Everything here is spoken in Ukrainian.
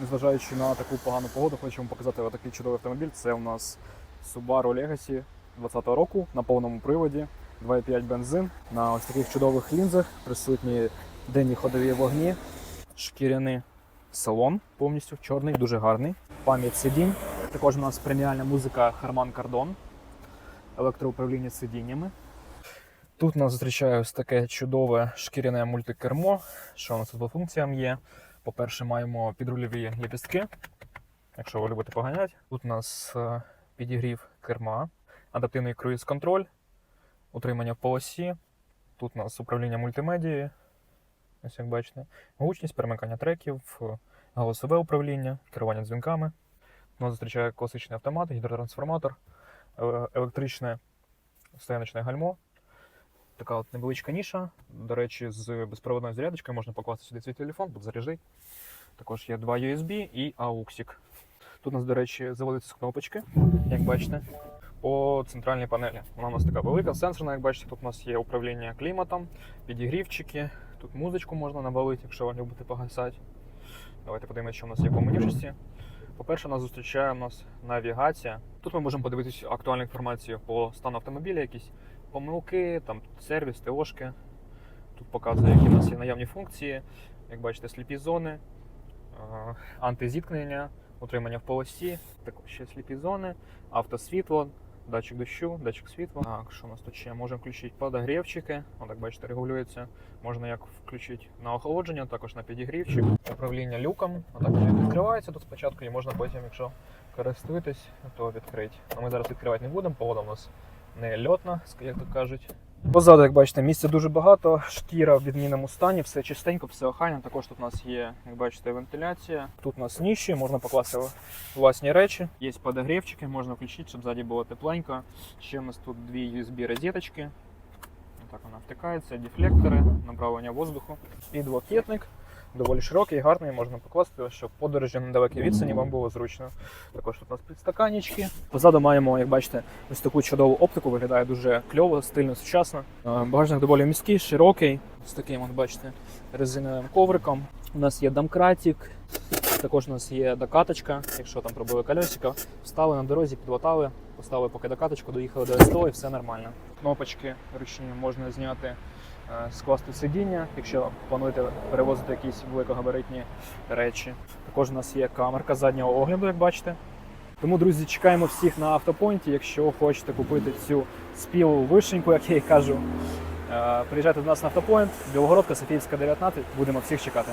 незважаючи на таку погану погоду, хочемо показати отакий чудовий автомобіль. Це у нас Subaru Legacy 20-го року на повному приводі, 2,5 бензин. На ось таких чудових лінзах присутні денні ходові вогні, шкіряний салон повністю чорний, дуже гарний. Пам'ять сидінь. Також у нас преміальна музика Kardon, електроуправління сидіннями. Тут нас зустрічає ось таке чудове шкіряне мультикермо. Що у нас тут по функціям є? По-перше, маємо підрульові ліпістки, якщо ви любите поганяти. Тут у нас е, підігрів керма, адаптивний круїз-контроль, утримання в полосі. Тут у нас управління мультимедією. Ось як бачите, гучність, перемикання треків, е, голосове управління, керування дзвінками. Нас зустрічає класичний автомат, гідротрансформатор, е, електричне стояночне гальмо. Така от невеличка ніша. До речі, з безпроводною зарядочкою можна покласти сюди свій телефон, буде заряджати. Також є два USB і AUXIC. Тут у нас, до речі, заводиться з кнопочки, як бачите, по центральній панелі. Вона у нас така велика, сенсорна, як бачите, тут у нас є управління кліматом, підігрівчики, тут музичку можна навалити, якщо ви любите погасати. Давайте подивимося, що у нас є по менюшечці. По-перше, нас зустрічає у нас навігація. Тут ми можемо подивитися актуальну інформацію по стану автомобіля, якісь помилки, там сервіс, ТОшки. Тут показує, які у нас є наявні функції. Як бачите, сліпі зони, е, антизіткнення, утримання в полосі, також ще сліпі зони, автосвітло, датчик дощу, датчик світла. Так, що у нас тут ще? Можемо включити подогрівчики. Отак бачите, регулюється. Можна як включити на охолодження, також на підігрівчик. Управління люком. Отак він відкривається тут спочатку і можна потім, якщо користуєтесь, то відкрити. Але ми зараз відкривати не будемо, погода у нас не льотна, як то кажуть. Позаду, як бачите, місця дуже багато, шкіра в відмінному стані, все чистенько, все охайно. Також тут у нас є, як бачите, вентиляція. Тут у нас ніші, можна покласти власні речі. Є подогрівчики, можна включити, щоб ззаді було тепленько. Ще у нас тут дві USB розеточки. Так вона втикається, дефлектори, направлення воздуху. Підлокітник. Доволі широкий, гарний, можна покласти, щоб подорожі на далекій відстані вам було зручно. Також тут у нас підстаканічки. Позаду маємо, як бачите, ось таку чудову оптику, виглядає дуже кльово, стильно, сучасно. Е, Багажник доволі міський, широкий, з таким, от, бачите, резиновим ковриком. У нас є домкратик, також у нас є докаточка, якщо там пробили колесико, встали на дорозі, підлатали, поставили поки докаточку, доїхали до СТО і все нормально. Кнопочки ручні можна зняти, е, скласти сидіння, якщо плануєте перевозити якісь великогабаритні речі. Також у нас є камерка заднього огляду, як бачите. Тому, друзі, чекаємо всіх на автопойнті. Якщо хочете купити цю спілу вишеньку, як я їй кажу, е, приїжджайте до нас на автопойнт, Білогородка, Софіївська, 19. Будемо всіх чекати.